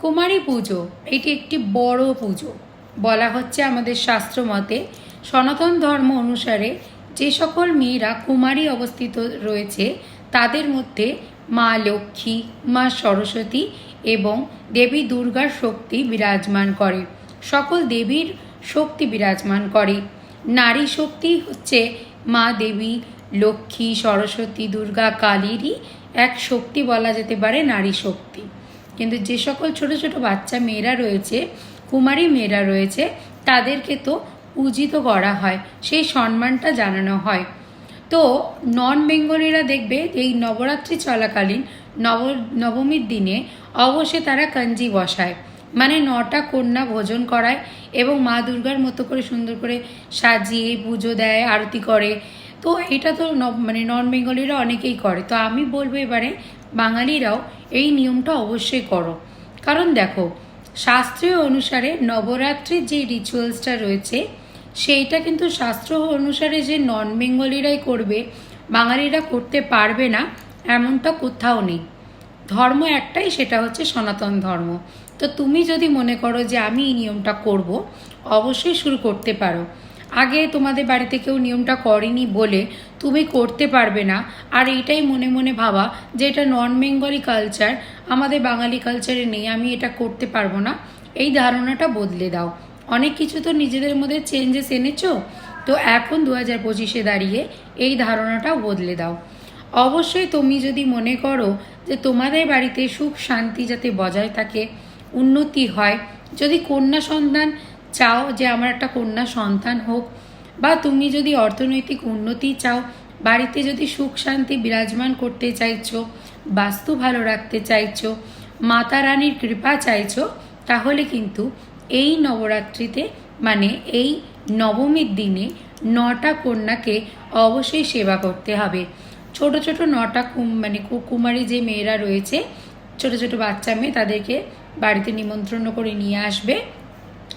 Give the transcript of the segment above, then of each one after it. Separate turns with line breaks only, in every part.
কুমারী পুজো, এটি একটি বড় পুজো। বলা হচ্ছে আমাদের শাস্ত্র মতে সনাতন ধর্ম অনুসারে যে সকল মেয়েরা কুমারী অবস্থিত রয়েছে, তাদের মধ্যে মা লক্ষ্মী, মা সরস্বতী এবং দেবী দুর্গার শক্তি বিরাজমান করে। সকল দেবীর শক্তি বিরাজমান করে। নারী শক্তি হচ্ছে মা, দেবী, লক্ষ্মী, সরস্বতী, দুর্গা, কালীরই এক শক্তি বলা যেতে পারে নারী শক্তি। কিন্তু যে সকল ছোট ছোট বাচ্চা মেয়েরা রয়েছে, কুমারী মেয়েরা রয়েছে, তাদেরকে তো পূজিত করা হয়, সেই সম্মানটা জানানো হয়। তো নন বেঙ্গলিরা দেখবে এই নবরাত্রি চলাকালীন নব, নবমীর দিনে অবশ্যই তারা কাঞ্জি বসায়। মানে নটা কন্যা ভোজন করায় এবং মা দুর্গার মতো করে সুন্দর করে সাজিয়ে পুজো দেয়, আরতি করে। তো এটা তো মানে নন বেঙ্গলিরা অনেকেই করে। তো আমি বলব এবারে বাঙালিরাও এই নিয়মটা অবশ্যই করো। কারণ দেখো, শাস্ত্রীয় অনুসারে নবরাত্রির যে রিচুয়ালসটা রয়েছে, সেইটা কিন্তু শাস্ত্র অনুসারে যে নন বেঙ্গলিরাই করবে, বাঙালিরা করতে পারবে না, এমনটা কোথাও নেই। ধর্ম একটাই, সেটা হচ্ছে সনাতন ধর্ম। তো তুমি যদি মনে করো যে আমি এই নিয়মটা করব, অবশ্যই শুরু করতে পারো। আগে তোমাদের বাড়িতে কেউ নিয়মটা করেনি বলে তুমি করতে পারবে না। আর এইটাই মনে মনে ভাবা যে এটা নন বেঙ্গলি কালচার, আমাদের বাঙালি কালচারে নেই, আমি এটা করতে পারব না। এই ধারণাটা বদলে দাও। অনেক কিছু তো নিজেদের মধ্যে চেঞ্জেস এনেছো? তো এখন দু হাজার পঁচিশে দাঁড়িয়ে এই ধারণাটাও বদলে দাও। অবশ্যই তুমি যদি মনে করো যে তোমাদের বাড়িতে সুখ শান্তি যাতে বজায় থাকে, উন্নতি হয়, যদি কন্যা সন্তান চাও যে আমার একটা কন্যা সন্তান হোক, বা তুমি যদি অর্থনৈতিক উন্নতি চাও, বাড়িতে যদি সুখ শান্তি বিরাজমান করতে চাইছো, বাস্তু ভালো রাখতে চাইছো, মাতা রানীর কৃপা চাইছো, তাহলে কিন্তু এই নবরাত্রিতে মানে এই নবমীর দিনে নটা কন্যাকে অবশ্যই সেবা করতে হবে। ছোট ছোট নটা মানে কু- কুমারী যে মেয়েরা রয়েছে, ছোট ছোট বাচ্চা মেয়ে তাদেরকে বাড়িতে নিমন্ত্রণ করে নিয়ে আসবে।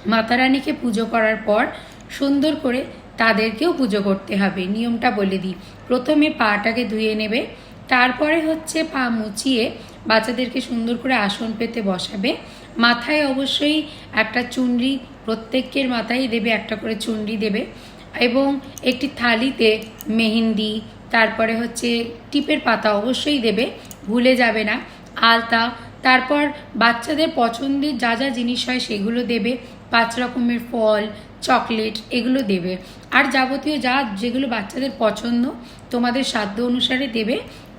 মাতা রানীকে পুজো করার পর সুন্দর করে তাদেরকেও পুজো করতে হবে। নিয়মটা বলে দিই। প্রথমে পাটাকে ধুয়ে নেবে, তারপরে হচ্ছে পা মুচিয়ে বাচ্চাদেরকে সুন্দর করে আসন পেতে বসাবে। মাথায় অবশ্যই একটা চুনরি, প্রত্যেকের মাথায় দেবে একটা করে চুনরি দেবে এবং একটি থালিতে মেহেন্দি, তারপরে হচ্ছে টিপের পাতা অবশ্যই দেবে। ভুলে যাবে না। আলতা তারপর বাচ্চাদের পছন্দের যা যা জিনিস হয় সেগুলো দেবে। পাঁচ রকমের ফল, চকলেট এগুলো দেবে। আর যাবতীয় যা যেগুলো বাচ্চাদের পছন্দ তোমাদের সাধ্য অনুসারে দেবে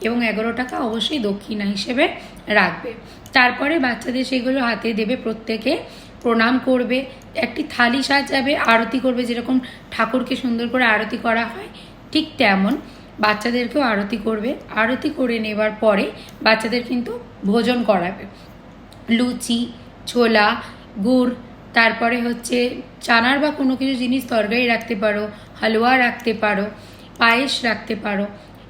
এবং এগারো টাকা অবশ্যই দক্ষিণা হিসেবে রাখবে। তারপরে বাচ্চাদের সেগুলো হাতে দেবে প্রত্যেকে, প্রণাম করবে। একটি থালি সাজাবে, আরতি করবে, যেরকম ঠাকুরকে সুন্দর করে আরতি করা হয়, ঠিক তেমন। বাচ্চাদেরকেও আরতি করবে। আরতি করে নেবার পরে বাচ্চাদের কিন্তু ভোজন করাবে। লুচি, ছোলা, গুড়, তারপরে হচ্ছে চানার বা কোনো কিছু জিনিস তরকারি রাখতে পারো, হালুয়া রাখতে পারো, পায়েস রাখতে পারো,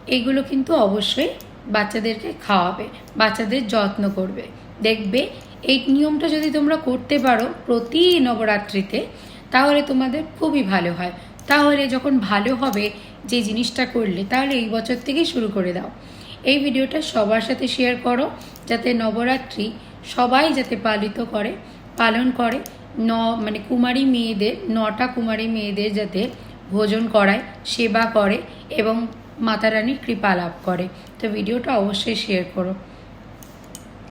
এগুলো কিন্তু অবশ্যই বাচ্চাদেরকে খাওয়াবে, বাচ্চাদের যত্ন করবে। দেখবে, এই নিয়মটা যদি তোমরা করতে পারো প্রতি নবরাত্রিতে, তাহলে তোমাদের খুবই ভালো হয়। তাহলে যখন ভালো হবে যে জিনিসটা করলে, তাহলে এই বছর থেকেই শুরু করে দাও। এই ভিডিওটা সবার সাথে শেয়ার করো, যাতে নবরাত্রি সবাই যাতে পালিত করে, পালন করে। ন মানে কুমারী মেয়েদের, নটা কুমারী মেয়েদের যাতে ভোজন করায়, সেবা করে এবং মাতারানীর কৃপা লাভ করে। তো ভিডিওটা অবশ্যই শেয়ার করো।